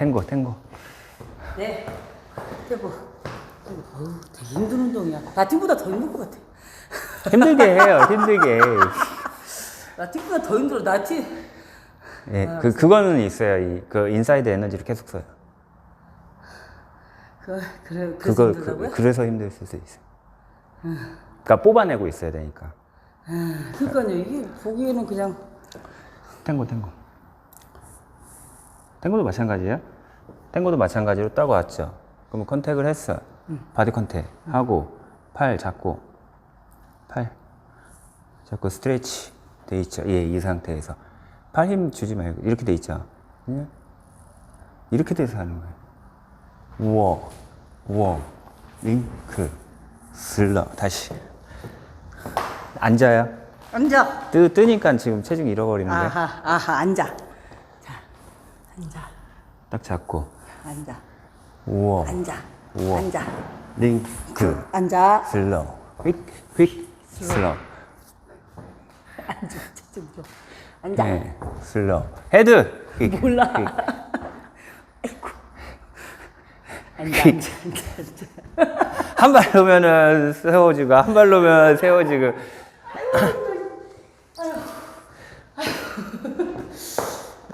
탱고, 탱고. 네. 탱고. 어우, 되게 힘든 운동이야. 라틴보다 더 힘들 것 같아. 힘들게 해요, 힘들게. 라틴보다 더 힘들어. 라틴. 예, 그, 그거는 있어요. 이, 그 인사이드 에너지를 계속 써요. 그, 그래, 그래서 그거, 힘들다고요? 그, 그래서 힘들 수도 있어요. 그러니까 뽑아내고 있어야 되니까. 그러니까요. 이게 보기에는 그냥 탱고, 탱고. 탱고도 마찬가지예요. 탱고도 마찬가지로 따고 왔죠. 그러면 컨택을 했어. 바디 컨택 하고 팔 잡고 팔 잡고 스트레치 돼 있죠. 예, 이 상태에서 팔 힘 주지 말고 이렇게 돼 있죠. 그냥 이렇게 돼서 하는 거예요. 우와, 우와, 링크, 슬러 다시 앉아요. 앉아. 뜨, 뜨니까 지금 체중 잃어버리는 거예요. 아하, 아하, 앉아. 자, 앉아, 딱 잡고. 앉아, 우와. 앉아, 우와. 앉아, 링크. 앉아. 슬로우. 휙 휙 슬로우. 앉아, 좀 줘. 앉아. 네. 슬로우. 헤드. 휙 몰라. 휙. 앉아, 앉아, 앉아. 한발 놓으면은 세워지고 한발 놓으면 세워지고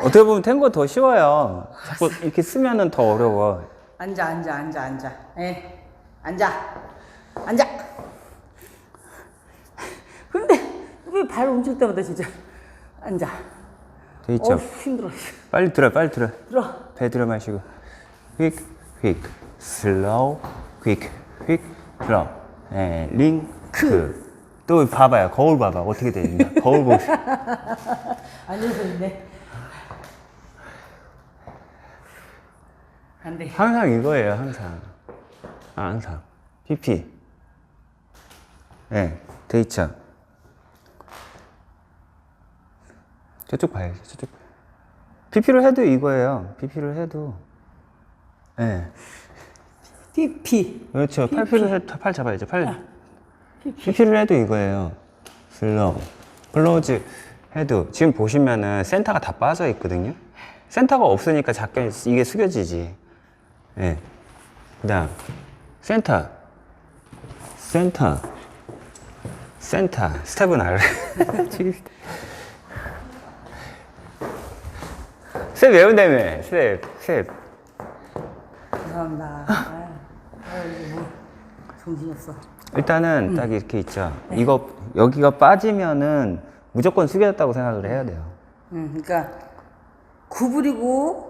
어떻게 보면 탱고 더 쉬워요. 자꾸 이렇게 쓰면은 더 어려워. 앉아, 앉아, 앉아, 앉아. 예, 앉아, 앉아. 근데 왜 발 움직일 때마다 진짜 앉아. 돼 있죠. 어, 힘들어. 빨리 들어 빨리 들어. 들어. 배 들어 마시고. 휙 휙 슬로우 휙 휙 슬로우. 네, 링크. 또 봐봐요. 거울 봐봐. 어떻게 돼 있나 거울 보시 앉아서 있네. 안 돼. 항상 이거예요 항상 아, 항상 PP 네, 돼 있죠 저쪽 봐야지 저쪽 PP를 해도 이거예요 PP를 해도 네. PP. 그렇죠. 팔피를 해, 팔 잡아야죠. 팔. PP를 해도 이거예요. 슬로우. 클로즈 해도 지금 보시면은 센터가 다 빠져 있거든요. 센터가 없으니까 작게 이게 숙여지지. 예. 네. 그다음 센터. 센터. 센터. 스텝은 알아. 스텝 외운다며. 스텝. 스텝. 죄송합니다. 아, 아, 뭐 정신이 없어. 일단은 딱 이렇게 있죠. 이거 여기가 빠지면은 무조건 숙여졌다고 생각을 해야 돼요. 음, 그러니까 구부리고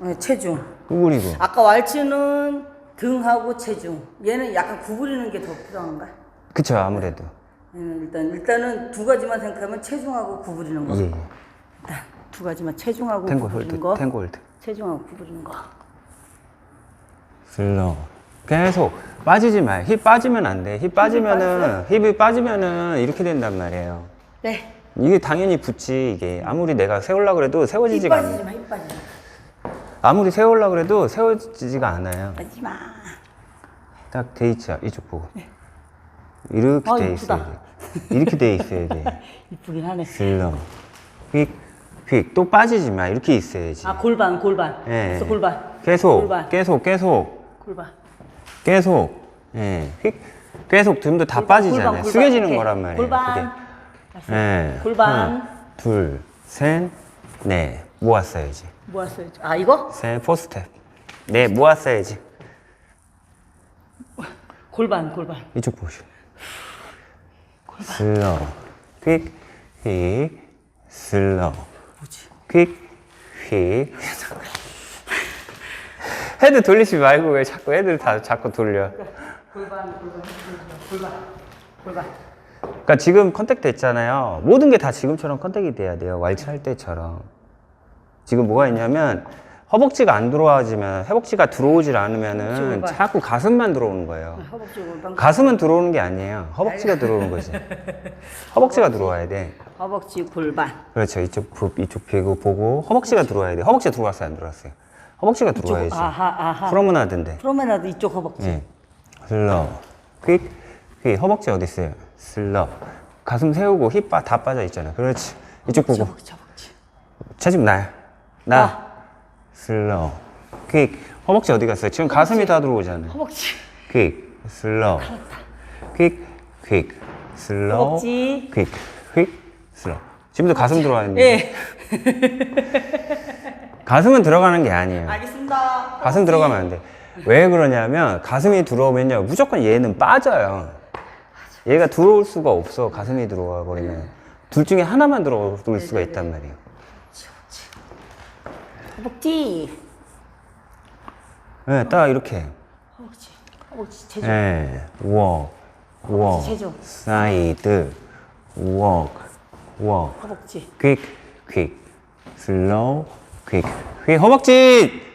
어, 체중. 구부리고 아까 왈츠는 등하고 체중. 얘는 약간 구부리는 게 더 필요한가? 그쵸 아무래도 얘는 일단 일단은 두 가지만 생각하면 체중하고 구부리는 거. 예, 예. 일단 두 가지만 체중하고 탱고 구부리는 홀드 거. 탱고 홀드 체중하고 구부리는 거. 슬로우 계속 빠지지 마요. 힙 빠지면 안 돼. 힙 빠지면은 힙이 빠지면은 이렇게 된단 말이에요. 네. 이게 당연히 붙지 이게 아무리 내가 세우려 그래도 힘 세워지지가 빠지지 않아요. 마, 힘 빠지지 마. 아무리 세우려 그래도 세워지지가 않아요. 빠지지 마. 딱 돼 있죠 이쪽 보고 이렇게 아, 돼 이쁘다. 있어야 돼. 이렇게 돼 있어야 돼. 이쁘긴 하네. 슬로우 휙, 휙. 또 빠지지 마. 이렇게 있어야지. 아 골반, 골반. 예. 그래서 골반. 계속, 골반. 계속, 계속, 골반. 계속. 예. 휙. 계속 등도 다 골반, 빠지잖아요. 골반, 골반. 숙여지는 오케이. 거란 말이에요. 골반. 그게. 예. 골반. 하나, 둘, 셋, 넷. 모았어야지. 모았어요. 아 이거? 셋, 포스텝. 네, 모았어야지. 골반, 골반. 이쪽 보시오. 슬로우. 퀵, 휙, 슬로우. 뭐지? 퀵, 휙. 헤드 돌리지 말고 왜 자꾸 헤드를 다 자꾸 돌려. 골반, 골반, 골반, 골반. 그러니까 지금 컨택 됐잖아요. 모든 게 다 지금처럼 컨택이 돼야 돼요. 왈츠 할 때처럼. 지금 뭐가 있냐면 허벅지가 안 들어와지면 허벅지가 들어오질 않으면은 골반. 자꾸 가슴만 들어오는 거예요. 허벅지 골반. 가슴은 들어오는 게 아니에요. 허벅지가 들어오는 거지. 허벅지가 들어와야 돼. 허벅지 골반. 그렇죠. 이쪽 부, 이쪽 배고 보고 허벅지가 들어와야 돼. 허벅지가 들어왔어요, 안 들어왔어요? 허벅지가 들어와야지. 아하, 아하. 프로menad인데. 프로메나드 이쪽 허벅지. 예. 슬로우. 퀵. 퀵. 허벅지 어디 있어요? 슬로우. 가슴 세우고 힙 다 빠져 있잖아. 그렇지. 이쪽 보고. 허벅지, 허벅지. 체중 나야. 나. 아. 슬로우 퀵 허벅지 어디 갔어요? 지금 가슴이 다 들어오잖아요 허벅지. 퀵 슬로우 퀵퀵 슬로우 허벅지. 퀵퀵 슬로우 지금도 가슴 들어와 있는데 예. 가슴은 들어가는 게 아니에요 알겠습니다. 가슴 들어가면 안 돼. 왜 그러냐면 가슴이 들어오면요 무조건 얘는 빠져요. 얘가 들어올 수가 없어 가슴이 들어와 버리면 둘 중에 하나만 들어올 수가 있단 말이에요. 허벅지. 네, 딱 이렇게. 허벅지. 허벅지 제조. 네, 워, 워, 제조. 사이드, 워, 워, 허벅지. 퀵, 퀵, 슬로우, 퀵, 퀵, 허벅지.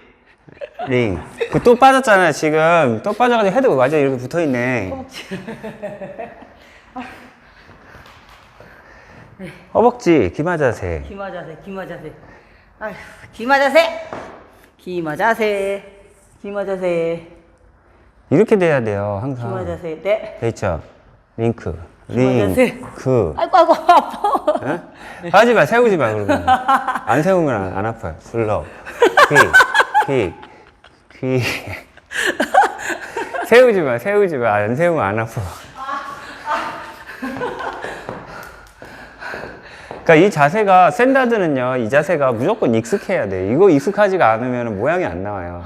링. 그 또 빠졌잖아요 지금. 또 빠져가지고 헤드 완전 이렇게 붙어 있네. 허벅지. 허벅지, 기마 자세. 기마 자세. 기마 자세. 아휴, 기마 자세. 기마 자세. 기마 자세. 이렇게 돼야 돼요, 기마 항상. 자세. 네. 돼 있죠? 링크. 기마 자세. 링크. 아이고 아이고 아파. 예? 하지 마, 세우지 마, 그러면. 안 세우면 안, 안 아파요. 슬로우. 퀵, 퀵, 퀵. 세우지 마, 세우지 마. 안 세우면 안 아파. 그러니까 이 자세가 샌다드는요, 이 자세가 무조건 익숙해야 돼. 이거 익숙하지가 않으면 모양이 안 나와요.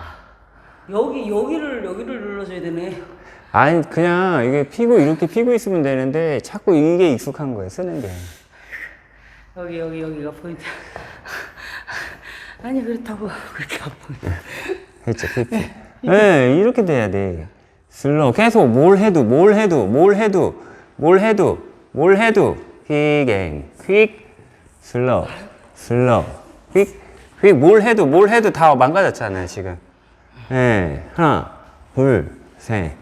여기 여기를 여기를 눌러줘야 되네. 아니 그냥 이게 피고 이렇게 피고 있으면 되는데 자꾸 이게 익숙한 거예요 쓰는 게 여기 여기 여기가 포인트. 아니 그렇다고 그렇게 아프네. 했죠 피피 네 이렇게 돼야 돼 슬로우 계속 뭘 해도 뭘 해도 뭘 해도 뭘 해도 뭘 해도 퀵 앤 퀵 슬로우 슬로우. 퀵퀵뭘 해도 뭘 해도 다 망가졌잖아요 지금. 네 하나 둘셋넷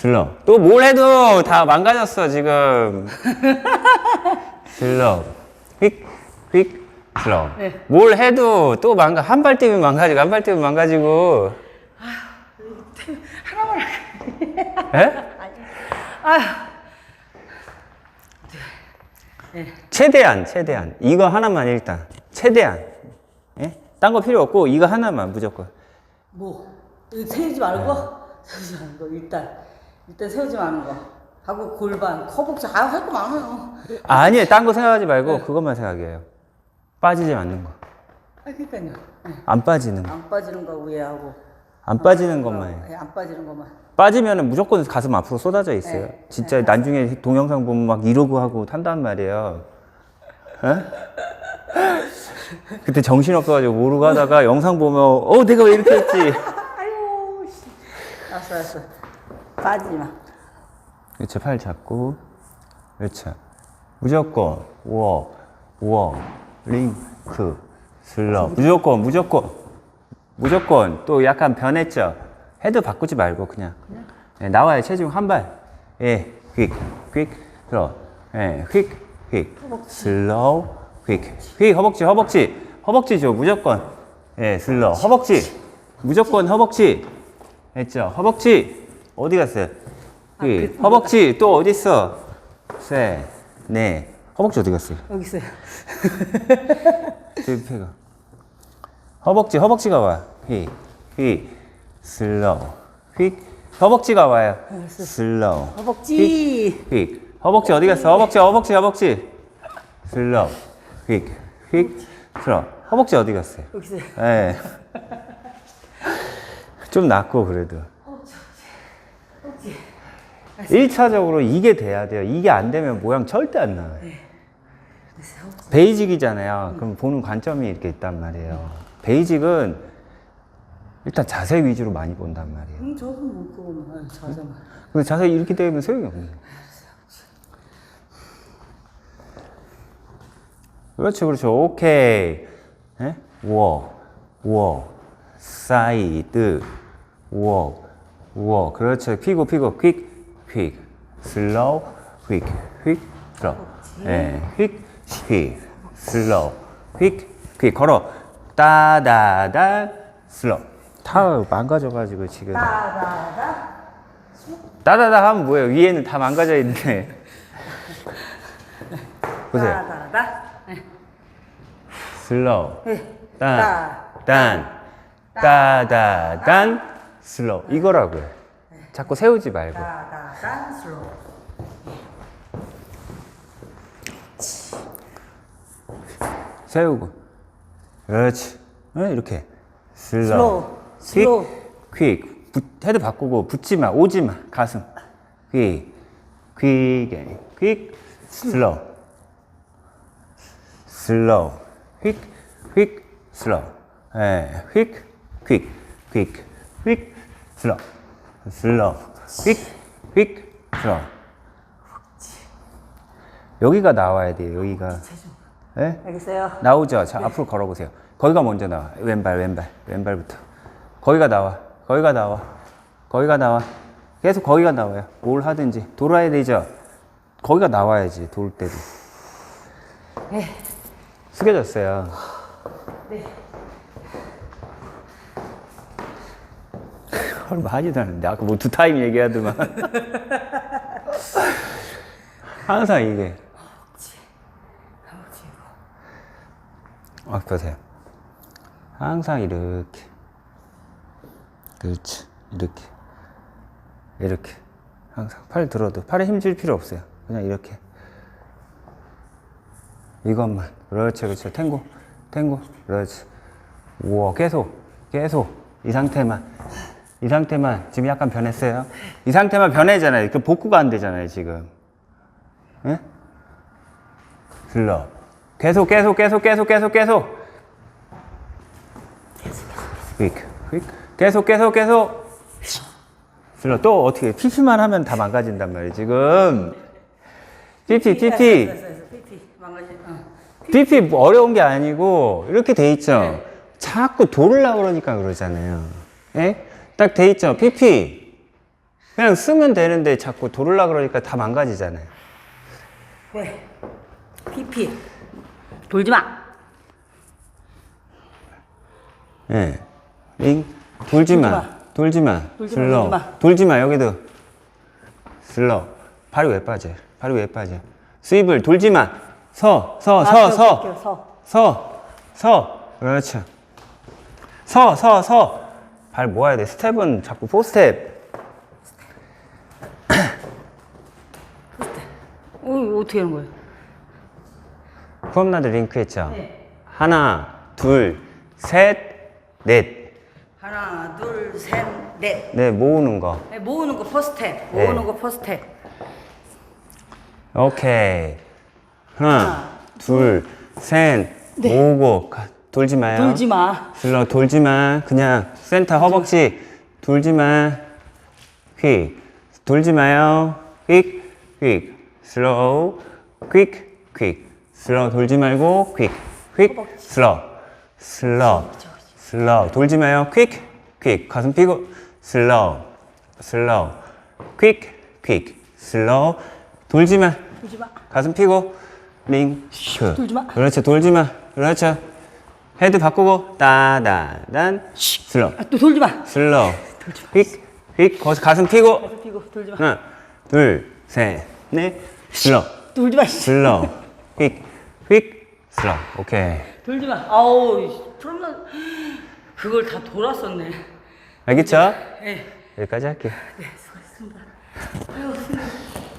슬로우. 또 뭘 해도 다 망가졌어 지금. 슬로우. 퀵퀵 슬로우. 네. 뭘 해도 또 망가 한 발 뛰면 망가지고 한 발 뛰면 망가지고. 하나만 에? 아휴. 최대한 최대한. 이거 하나만 일단. 최대한. 예? 딴거 필요 없고 이거 하나만 무조건. 뭐 세우지 말고? 세우지 말는 거 일단. 일단 세우지 말는 거 하고 골반 허벅지 아 할거 많아요. 아니에요 딴 거 생각하지 말고 그것만 생각해요. 빠지지 않는 거. 안아 그러니까요. 네. 빠지는 거. 안 빠지는 거 위에하고 안 빠지는 것만 네, 안 빠지는 것만. 빠지면 무조건 가슴 앞으로 쏟아져 있어요 네. 진짜 나중에 동영상 보면 막 이러고 하고 탄단 말이에요 에? 그때 정신 없어가지고 모르고 하다가 영상 보면 어 내가 왜 이렇게 했지 아유 씨. 알았어 알았어. 빠지지 마. 그렇죠. 팔 잡고. 그렇죠. 무조건 워, 워, 링크, 슬러. 무조건, 무조건. 무조건. 또 약간 변했죠. 헤드 바꾸지 말고 그냥. 예, 나와요. 체중 한 발. 예, 퀵, 퀵, 슬러. 예, 퀵, 퀵. 슬로우, 퀵. 퀵, 허벅지, 허벅지. 허벅지죠. 무조건. 예, 슬러. 허벅지. 무조건 허벅지. 했죠. 허벅지. 어디 갔어요? 그 허벅지 또 어디 있어? 세, 네. 허벅지 어디 갔어요? 여기 있어요. 저기 폐가. 허벅지, 허벅지가 와. 휘, 휘, 슬로우. 휙. 허벅지가 와요. 슬로우. 허벅지. 휙. 허벅지 어디 갔어? 허벅지, 허벅지, 허벅지. 슬로우. 휙, 휙, 슬로우. 허벅지 어디 갔어요? 여기 있어요. 예. 좀 낫고 그래도. 허벅지. 1차적으로 이게 돼야 돼요. 이게 안 되면 모양 절대 안 나와요. 베이직이잖아요. 그럼 보는 관점이 이렇게 있단 말이에요. 베이직은 일단 자세 위주로 많이 본단 말이에요. 음 저거 못 보면 아유, 자자만. 근데 자세 이렇게 되면 소용이 거예요. 그렇죠, 그렇죠. 오케이. 예? 워, 워, 사이드, 워, 워. 그렇죠. 피고, 피고, 퀵, 퀵, 슬로우, 퀵, 퀵, 슬로우. 예, 퀵, 퀵, 슬로우, 퀵, 퀵. 걸어. 따다다, 슬로우. 다 망가져가지고 지금. 따다다. 따다다 하면 뭐예요? 위에는 다 망가져 있는데. 보세요. 따다다. 네. 슬로우. 네. 단, 따다단, 슬로우. 이거라고요. 자꾸 세우지 말고. 따다단 슬로우. 세우고. 그렇지. 어, 이렇게. 슬로우. 슬로우. 퀵. 붙, 헤드 바꾸고 붙지 마. 오지 마. 가슴. 퀵. 퀵. 퀵. 슬로우. 슬로우. 휙. 휙. 슬로우. 예. 휙. 퀵. 퀵. 휙. 슬로우. 슬로우. 휙. 휙. 슬로우. 여기가 나와야 돼요. 여기가. 예? 알겠어요. 나오죠. 자, 앞으로 걸어보세요. 거기가 먼저 나와. 왼발, 왼발, 왼발부터. 거기가 나와. 거기가 나와. 거기가 나와. 계속 거기가 나와요. 뭘 하든지. 돌아야 되죠. 거기가 나와야지, 돌 때도. 네. 숙여졌어요. 네. 얼마 하지도 않는데. 아까 뭐 두 타임 얘기하더만. 항상 이게. 아, 보세요. 항상 이렇게. 그렇지. 이렇게. 이렇게. 항상 팔 들어도 팔에 힘줄 필요 없어요. 그냥 이렇게. 이것만. 그렇지, 그렇지. 탱고. 탱고. 그렇지. 우와, 계속. 계속. 이 상태만. 이 상태만. 지금 약간 변했어요. 이 상태만 변해잖아요. 그 복구가 안 되잖아요, 지금. 예? 슬러. 계속, 계속, 계속, 계속, 계속, 계속. 휙, 휙. 계속, 계속, 계속. 슬러. 또 어떻게, PP만 하면 다 망가진단 말이에요, 지금. 어. PP 뭐 어려운 게 아니고, 이렇게 돼 있죠? 자꾸 돌으려고 그러니까 그러잖아요. 예? 딱 돼 있죠? PP. 그냥 쓰면 되는데 자꾸 돌으려고 그러니까 다 망가지잖아요. 네. PP. 돌지 마. 예. 링. 돌지 마. 돌지 마. 돌지 마, 슬로우. 돌지 마. 돌지 마. 여기도. 슬로우. 발이 왜 빠져? 발이 왜 빠져? 스윕을 돌지 마. 서, 서, 아, 서, 서. 서. 서. 서. 그렇죠. 서, 서, 서. 발 모아야 돼. 스텝은 자꾸 포스텝. 어, 이거 어떻게 하는 거예요? 프롬나드 링크 했죠? 네. 하나, 둘, 셋, 넷. 하나, 둘, 셋, 넷. 네, 모으는 거. 네, 모으는 거 퍼스텝. 네. 모으는 거 퍼스텝. 오케이. 하나, 둘, 셋, 모으고. 가- 돌지 마요. 네. 돌지 마. 슬러 돌지 마. 그냥 센터 허벅지 돌지 마. 휙. 돌지 마요. 휙. 휙. 슬로우. 퀵. 퀵. 슬로우 돌지 말고 퀵. 퀵. 슬로우. 슬로우. 슬로우. 돌지 마요. 퀵. 퀵. 가슴 피고 슬로우. 슬로우. 퀵. 퀵. 슬로우. 돌지 마. 돌지 마. 가슴 피고 링크 돌지 마. 그렇죠 돌지 마 그렇죠 헤드 바꾸고 따다단 슬로 아, 또 돌지 마. 슬로 휙휙 거기서 가슴 피고 가슴 피고 돌지 마. 하나 둘 셋 넷 슬로 돌지 마. 슬로 휙휙 슬로 오케이 돌지 마. 아우, 프롬나 그걸 다 돌았었네. 알겠죠? 네. 여기까지 할게요 네, 수고했습니다. 아유, 힘들어.